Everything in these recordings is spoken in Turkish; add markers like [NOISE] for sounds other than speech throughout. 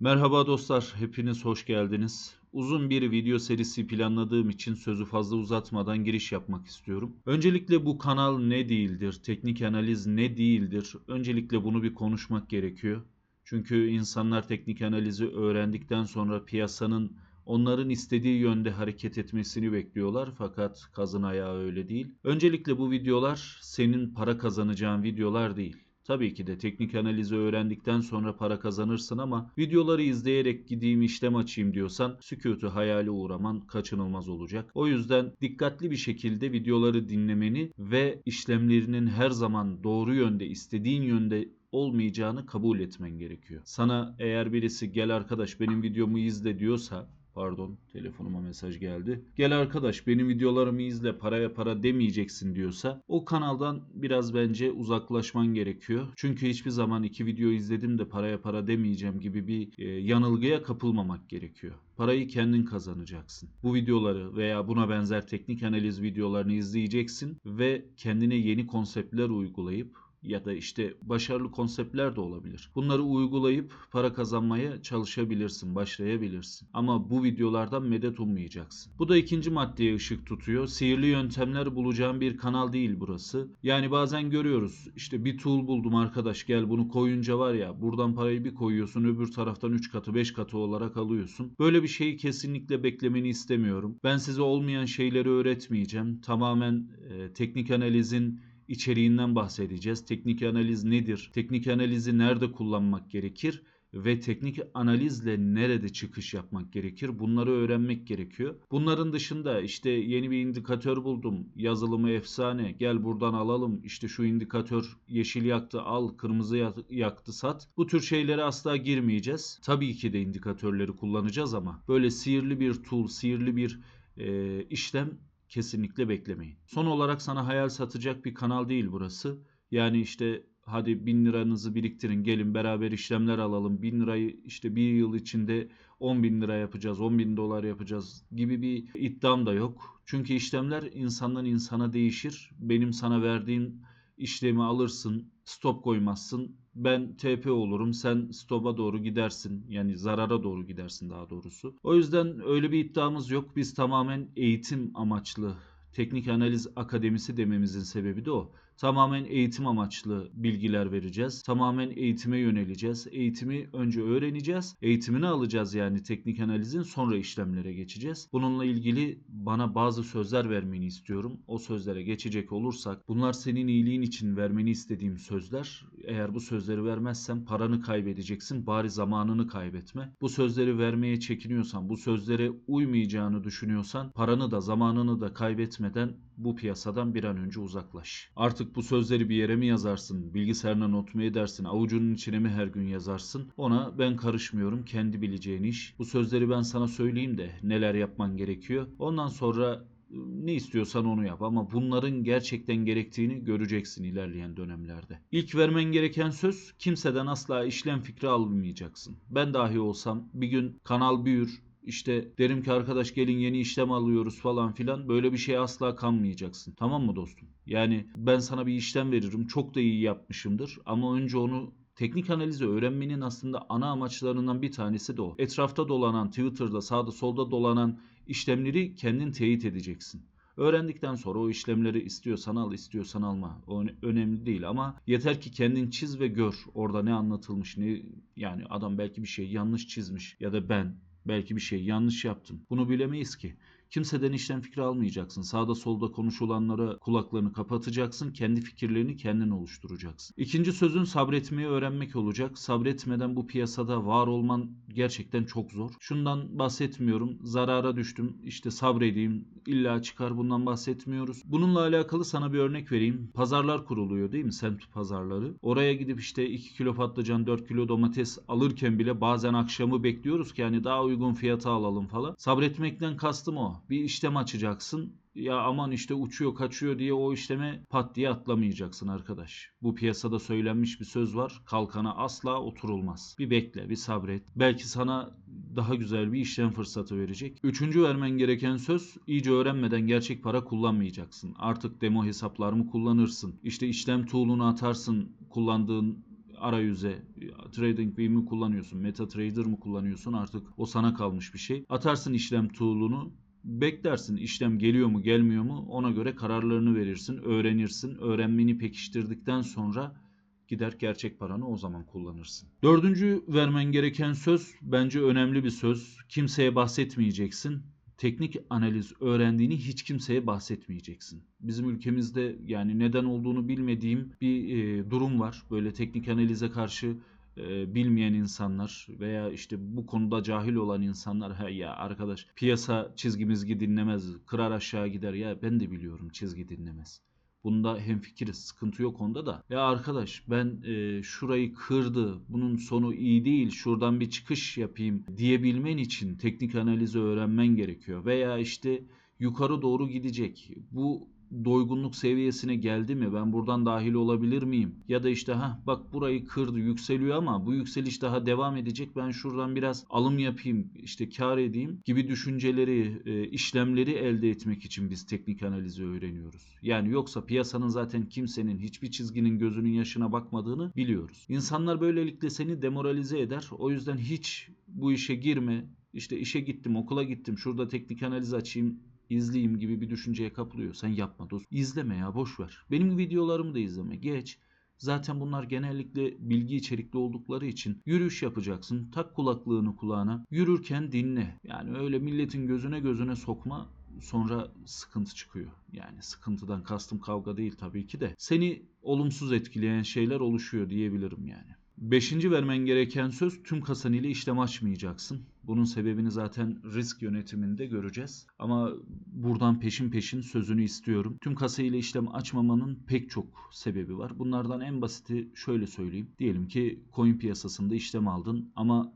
Merhaba dostlar, hepiniz hoş geldiniz. Uzun bir video serisi planladığım için sözü fazla uzatmadan giriş yapmak istiyorum. Öncelikle bu kanal ne değildir, teknik analiz ne değildir? Öncelikle bunu bir konuşmak gerekiyor. Çünkü insanlar teknik analizi öğrendikten sonra piyasanın onların istediği yönde hareket etmesini bekliyorlar fakat kazın ayağı öyle değil. Öncelikle bu videolar senin para kazanacağın videolar değil. Tabii ki de teknik analizi öğrendikten sonra para kazanırsın ama videoları izleyerek gideyim işlem açayım diyorsan sükutu hayale uğraman kaçınılmaz olacak. O yüzden dikkatli bir şekilde videoları dinlemeni ve işlemlerinin her zaman doğru yönde istediğin yönde olmayacağını kabul etmen gerekiyor. Sana eğer birisi gel arkadaş benim videomu izle diyorsa Pardon telefonuma mesaj geldi. Gel arkadaş benim videolarımı izle paraya para demeyeceksin diyorsa o kanaldan biraz bence uzaklaşman gerekiyor. Çünkü hiçbir zaman iki video izledim de paraya para demeyeceğim gibi bir e, yanılgıya kapılmamak gerekiyor. Parayı kendin kazanacaksın. Bu videoları veya buna benzer teknik analiz videolarını izleyeceksin ve kendine yeni konseptler uygulayıp ya da işte başarılı konseptler de olabilir. Bunları uygulayıp para kazanmaya çalışabilirsin, başlayabilirsin. Ama bu videolardan medet ummayacaksın. Bu da ikinci maddeye ışık tutuyor. Sihirli yöntemler bulacağın bir kanal değil burası. Yani bazen görüyoruz işte bir tool buldum arkadaş gel bunu koyunca var ya buradan parayı bir koyuyorsun öbür taraftan 3 katı 5 katı olarak alıyorsun. Böyle bir şeyi kesinlikle beklemeni istemiyorum. Ben size olmayan şeyleri öğretmeyeceğim. Tamamen e, teknik analizin içeriğinden bahsedeceğiz. Teknik analiz nedir? Teknik analizi nerede kullanmak gerekir? Ve teknik analizle nerede çıkış yapmak gerekir? Bunları öğrenmek gerekiyor. Bunların dışında işte yeni bir indikatör buldum. Yazılımı efsane. Gel buradan alalım. İşte şu indikatör yeşil yaktı al, kırmızı yaktı sat. Bu tür şeylere asla girmeyeceğiz. Tabii ki de indikatörleri kullanacağız ama böyle sihirli bir tool, sihirli bir e, işlem kesinlikle beklemeyin. Son olarak sana hayal satacak bir kanal değil burası. Yani işte hadi bin liranızı biriktirin gelin beraber işlemler alalım. Bin lirayı işte bir yıl içinde 10 bin lira yapacağız, 10 bin dolar yapacağız gibi bir iddiam da yok. Çünkü işlemler insandan insana değişir. Benim sana verdiğim işlemi alırsın, stop koymazsın. Ben TP olurum, sen stop'a doğru gidersin. Yani zarara doğru gidersin daha doğrusu. O yüzden öyle bir iddiamız yok. Biz tamamen eğitim amaçlı Teknik Analiz Akademisi dememizin sebebi de o tamamen eğitim amaçlı bilgiler vereceğiz. Tamamen eğitime yöneleceğiz. Eğitimi önce öğreneceğiz. Eğitimini alacağız yani teknik analizin sonra işlemlere geçeceğiz. Bununla ilgili bana bazı sözler vermeni istiyorum. O sözlere geçecek olursak bunlar senin iyiliğin için vermeni istediğim sözler. Eğer bu sözleri vermezsen paranı kaybedeceksin. Bari zamanını kaybetme. Bu sözleri vermeye çekiniyorsan, bu sözlere uymayacağını düşünüyorsan paranı da zamanını da kaybetmeden bu piyasadan bir an önce uzaklaş. Artık bu sözleri bir yere mi yazarsın, bilgisayarına not mu edersin, avucunun içine mi her gün yazarsın? Ona ben karışmıyorum, kendi bileceğin iş. Bu sözleri ben sana söyleyeyim de neler yapman gerekiyor. Ondan sonra ıı, ne istiyorsan onu yap ama bunların gerçekten gerektiğini göreceksin ilerleyen dönemlerde. İlk vermen gereken söz kimseden asla işlem fikri almayacaksın. Ben dahi olsam bir gün kanal büyür, işte derim ki arkadaş gelin yeni işlem alıyoruz falan filan böyle bir şey asla kanmayacaksın. Tamam mı dostum? Yani ben sana bir işlem veririm çok da iyi yapmışımdır ama önce onu Teknik analizi öğrenmenin aslında ana amaçlarından bir tanesi de o. Etrafta dolanan, Twitter'da sağda solda dolanan işlemleri kendin teyit edeceksin. Öğrendikten sonra o işlemleri istiyorsan al, istiyorsan alma. O önemli değil ama yeter ki kendin çiz ve gör. Orada ne anlatılmış, ne yani adam belki bir şey yanlış çizmiş ya da ben Belki bir şey yanlış yaptım. Bunu bilemeyiz ki. Kimseden işlem fikri almayacaksın. Sağda solda konuşulanlara kulaklarını kapatacaksın. Kendi fikirlerini kendin oluşturacaksın. İkinci sözün sabretmeyi öğrenmek olacak. Sabretmeden bu piyasada var olman gerçekten çok zor. Şundan bahsetmiyorum. Zarara düştüm. İşte sabredeyim. İlla çıkar bundan bahsetmiyoruz. Bununla alakalı sana bir örnek vereyim. Pazarlar kuruluyor değil mi? Semt pazarları. Oraya gidip işte 2 kilo patlıcan, 4 kilo domates alırken bile bazen akşamı bekliyoruz ki yani daha uygun fiyata alalım falan. Sabretmekten kastım o bir işlem açacaksın. Ya aman işte uçuyor kaçıyor diye o işleme pat diye atlamayacaksın arkadaş. Bu piyasada söylenmiş bir söz var. Kalkana asla oturulmaz. Bir bekle, bir sabret. Belki sana daha güzel bir işlem fırsatı verecek. Üçüncü vermen gereken söz iyice öğrenmeden gerçek para kullanmayacaksın. Artık demo hesaplar mı kullanırsın? İşte işlem tool'unu atarsın kullandığın arayüze TradingView mi kullanıyorsun, MetaTrader mı kullanıyorsun artık o sana kalmış bir şey. Atarsın işlem tool'unu beklersin işlem geliyor mu gelmiyor mu ona göre kararlarını verirsin, öğrenirsin. Öğrenmeni pekiştirdikten sonra gider gerçek paranı o zaman kullanırsın. Dördüncü vermen gereken söz bence önemli bir söz. Kimseye bahsetmeyeceksin. Teknik analiz öğrendiğini hiç kimseye bahsetmeyeceksin. Bizim ülkemizde yani neden olduğunu bilmediğim bir e, durum var. Böyle teknik analize karşı e, bilmeyen insanlar veya işte bu konuda cahil olan insanlar ha ya arkadaş piyasa çizgimizgi dinlemez kırar aşağı gider ya ben de biliyorum çizgi dinlemez. Bunda hemfikiriz. Sıkıntı yok onda da. Ya arkadaş ben e, şurayı kırdı. Bunun sonu iyi değil. Şuradan bir çıkış yapayım diyebilmen için teknik analizi öğrenmen gerekiyor. Veya işte yukarı doğru gidecek. Bu doygunluk seviyesine geldi mi? Ben buradan dahil olabilir miyim? Ya da işte ha bak burayı kırdı yükseliyor ama bu yükseliş daha devam edecek. Ben şuradan biraz alım yapayım, işte kar edeyim gibi düşünceleri, e, işlemleri elde etmek için biz teknik analizi öğreniyoruz. Yani yoksa piyasanın zaten kimsenin hiçbir çizginin gözünün yaşına bakmadığını biliyoruz. İnsanlar böylelikle seni demoralize eder. O yüzden hiç bu işe girme. İşte işe gittim, okula gittim. Şurada teknik analiz açayım izleyeyim gibi bir düşünceye kapılıyor. Sen yapma dost. İzleme ya boş ver. Benim videolarımı da izleme. Geç. Zaten bunlar genellikle bilgi içerikli oldukları için yürüyüş yapacaksın. Tak kulaklığını kulağına. Yürürken dinle. Yani öyle milletin gözüne gözüne sokma sonra sıkıntı çıkıyor. Yani sıkıntıdan kastım kavga değil tabii ki de. Seni olumsuz etkileyen şeyler oluşuyor diyebilirim yani. Beşinci vermen gereken söz tüm kasan ile işlem açmayacaksın. Bunun sebebini zaten risk yönetiminde göreceğiz. Ama buradan peşin peşin sözünü istiyorum. Tüm kasa ile işlem açmamanın pek çok sebebi var. Bunlardan en basiti şöyle söyleyeyim. Diyelim ki coin piyasasında işlem aldın ama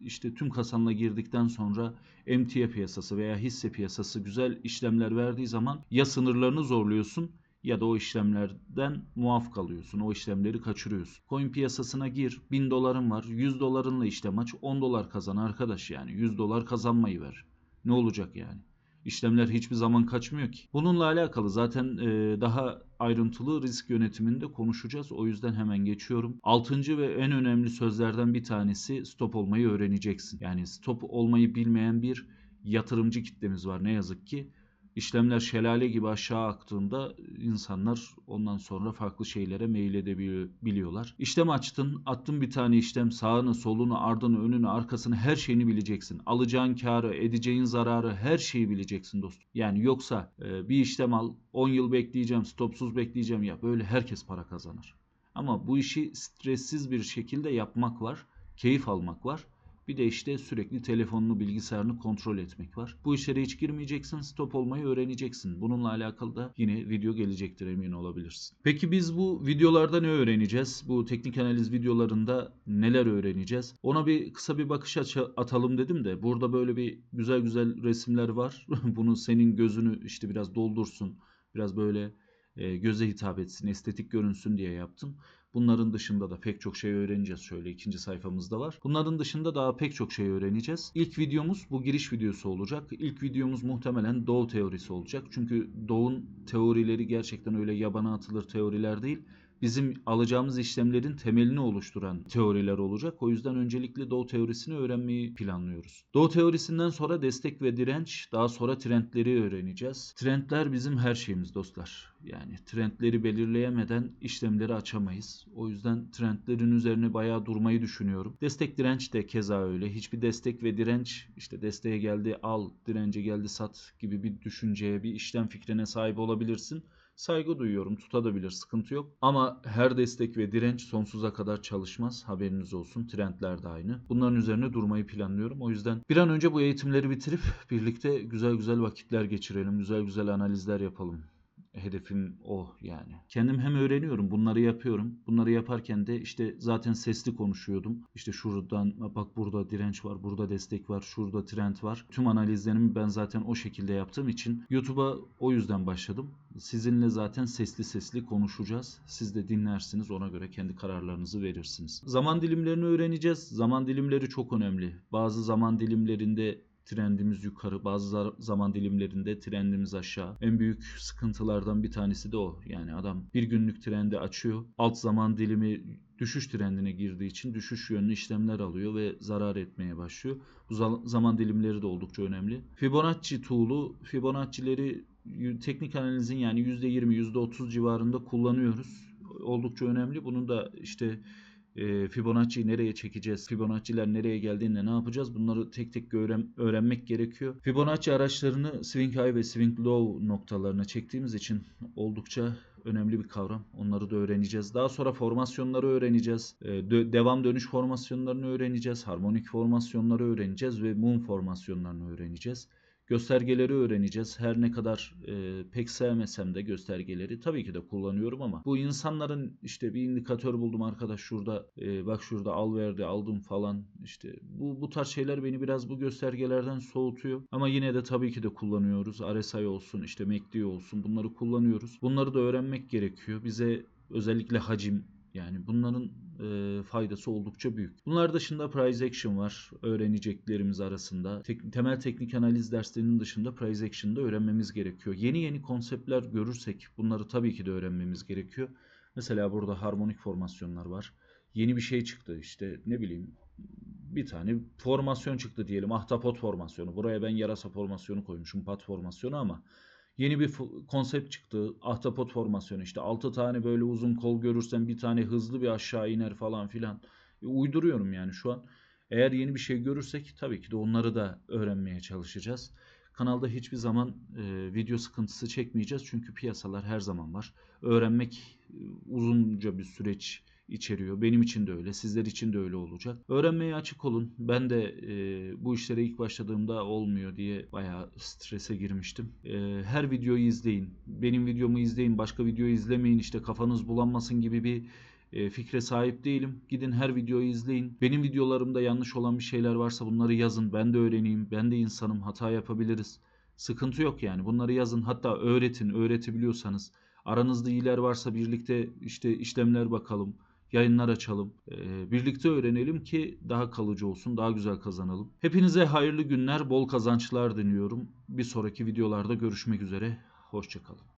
işte tüm kasanla girdikten sonra emtia piyasası veya hisse piyasası güzel işlemler verdiği zaman ya sınırlarını zorluyorsun ya da o işlemlerden muaf kalıyorsun. O işlemleri kaçırıyorsun. Coin piyasasına gir. 1000 doların var. 100 dolarınla işlem aç. 10 dolar kazan arkadaş yani. 100 dolar kazanmayı ver. Ne olacak yani? İşlemler hiçbir zaman kaçmıyor ki. Bununla alakalı zaten e, daha ayrıntılı risk yönetiminde konuşacağız. O yüzden hemen geçiyorum. Altıncı ve en önemli sözlerden bir tanesi stop olmayı öğreneceksin. Yani stop olmayı bilmeyen bir yatırımcı kitlemiz var ne yazık ki işlemler şelale gibi aşağı aktığında insanlar ondan sonra farklı şeylere meyil edebiliyorlar. İşlem açtın, attın bir tane işlem sağını, solunu, ardını, önünü, arkasını her şeyini bileceksin. Alacağın karı, edeceğin zararı her şeyi bileceksin dostum. Yani yoksa e, bir işlem al, 10 yıl bekleyeceğim, stopsuz bekleyeceğim ya böyle herkes para kazanır. Ama bu işi stressiz bir şekilde yapmak var, keyif almak var. Bir de işte sürekli telefonunu, bilgisayarını kontrol etmek var. Bu işlere hiç girmeyeceksin, stop olmayı öğreneceksin. Bununla alakalı da yine video gelecektir emin olabilirsin. Peki biz bu videolarda ne öğreneceğiz? Bu teknik analiz videolarında neler öğreneceğiz? Ona bir kısa bir bakış atalım dedim de burada böyle bir güzel güzel resimler var. [LAUGHS] Bunu senin gözünü işte biraz doldursun. Biraz böyle e, göze hitap etsin, estetik görünsün diye yaptım. Bunların dışında da pek çok şey öğreneceğiz. Şöyle ikinci sayfamızda var. Bunların dışında daha pek çok şey öğreneceğiz. İlk videomuz bu giriş videosu olacak. İlk videomuz muhtemelen Doğu teorisi olacak. Çünkü Doğu'nun teorileri gerçekten öyle yabana atılır teoriler değil bizim alacağımız işlemlerin temelini oluşturan teoriler olacak. O yüzden öncelikle Doğu teorisini öğrenmeyi planlıyoruz. Doğu teorisinden sonra destek ve direnç, daha sonra trendleri öğreneceğiz. Trendler bizim her şeyimiz dostlar. Yani trendleri belirleyemeden işlemleri açamayız. O yüzden trendlerin üzerine bayağı durmayı düşünüyorum. Destek direnç de keza öyle. Hiçbir destek ve direnç işte desteğe geldi al, dirence geldi sat gibi bir düşünceye, bir işlem fikrine sahip olabilirsin. Saygı duyuyorum tutabilir sıkıntı yok. Ama her destek ve direnç sonsuza kadar çalışmaz haberiniz olsun. Trendler de aynı. Bunların üzerine durmayı planlıyorum. O yüzden bir an önce bu eğitimleri bitirip birlikte güzel güzel vakitler geçirelim. Güzel güzel analizler yapalım hedefim o yani. Kendim hem öğreniyorum, bunları yapıyorum. Bunları yaparken de işte zaten sesli konuşuyordum. İşte şuradan bak burada direnç var, burada destek var, şurada trend var. Tüm analizlerimi ben zaten o şekilde yaptığım için YouTube'a o yüzden başladım. Sizinle zaten sesli sesli konuşacağız. Siz de dinlersiniz, ona göre kendi kararlarınızı verirsiniz. Zaman dilimlerini öğreneceğiz. Zaman dilimleri çok önemli. Bazı zaman dilimlerinde trendimiz yukarı bazı zaman dilimlerinde trendimiz aşağı. En büyük sıkıntılardan bir tanesi de o. Yani adam bir günlük trendi açıyor. Alt zaman dilimi düşüş trendine girdiği için düşüş yönlü işlemler alıyor ve zarar etmeye başlıyor. Bu za- zaman dilimleri de oldukça önemli. Fibonacci tool'u Fibonacci'leri teknik analizin yani %20 %30 civarında kullanıyoruz. Oldukça önemli. Bunun da işte e, Fibonacci'yi nereye çekeceğiz? Fibonacci'ler nereye geldiğinde ne yapacağız? Bunları tek tek öğren öğrenmek gerekiyor. Fibonacci araçlarını swing high ve swing low noktalarına çektiğimiz için oldukça önemli bir kavram. Onları da öğreneceğiz. Daha sonra formasyonları öğreneceğiz. E, dö- devam dönüş formasyonlarını öğreneceğiz. Harmonik formasyonları öğreneceğiz ve mum formasyonlarını öğreneceğiz. Göstergeleri öğreneceğiz. Her ne kadar e, pek sevmesem de göstergeleri tabii ki de kullanıyorum ama bu insanların işte bir indikatör buldum arkadaş şurada e, bak şurada al verdi aldım falan işte bu bu tarz şeyler beni biraz bu göstergelerden soğutuyor. Ama yine de tabii ki de kullanıyoruz. RSI olsun işte MACD olsun bunları kullanıyoruz. Bunları da öğrenmek gerekiyor. Bize özellikle hacim yani bunların e, faydası oldukça büyük. Bunlar dışında price action var öğreneceklerimiz arasında. Tek- temel teknik analiz derslerinin dışında price action'da öğrenmemiz gerekiyor. Yeni yeni konseptler görürsek bunları tabii ki de öğrenmemiz gerekiyor. Mesela burada harmonik formasyonlar var. Yeni bir şey çıktı işte ne bileyim bir tane formasyon çıktı diyelim. Ahtapot formasyonu. Buraya ben yarasa formasyonu koymuşum. Pat formasyonu ama yeni bir konsept çıktı. Ahtapot formasyonu işte 6 tane böyle uzun kol görürsen bir tane hızlı bir aşağı iner falan filan. E, uyduruyorum yani şu an. Eğer yeni bir şey görürsek tabii ki de onları da öğrenmeye çalışacağız. Kanalda hiçbir zaman e, video sıkıntısı çekmeyeceğiz çünkü piyasalar her zaman var. Öğrenmek e, uzunca bir süreç içeriyor. Benim için de öyle, sizler için de öyle olacak. Öğrenmeye açık olun. Ben de e, bu işlere ilk başladığımda olmuyor diye bayağı strese girmiştim. E, her videoyu izleyin. Benim videomu izleyin, başka videoyu izlemeyin. İşte kafanız bulanmasın gibi bir e, fikre sahip değilim. Gidin her videoyu izleyin. Benim videolarımda yanlış olan bir şeyler varsa bunları yazın. Ben de öğreneyim. Ben de insanım. Hata yapabiliriz. Sıkıntı yok yani. Bunları yazın. Hatta öğretin. Öğretebiliyorsanız. Aranızda iyiler varsa birlikte işte işlemler bakalım. Yayınlar açalım. Ee, birlikte öğrenelim ki daha kalıcı olsun, daha güzel kazanalım. Hepinize hayırlı günler, bol kazançlar diliyorum. Bir sonraki videolarda görüşmek üzere. Hoşçakalın.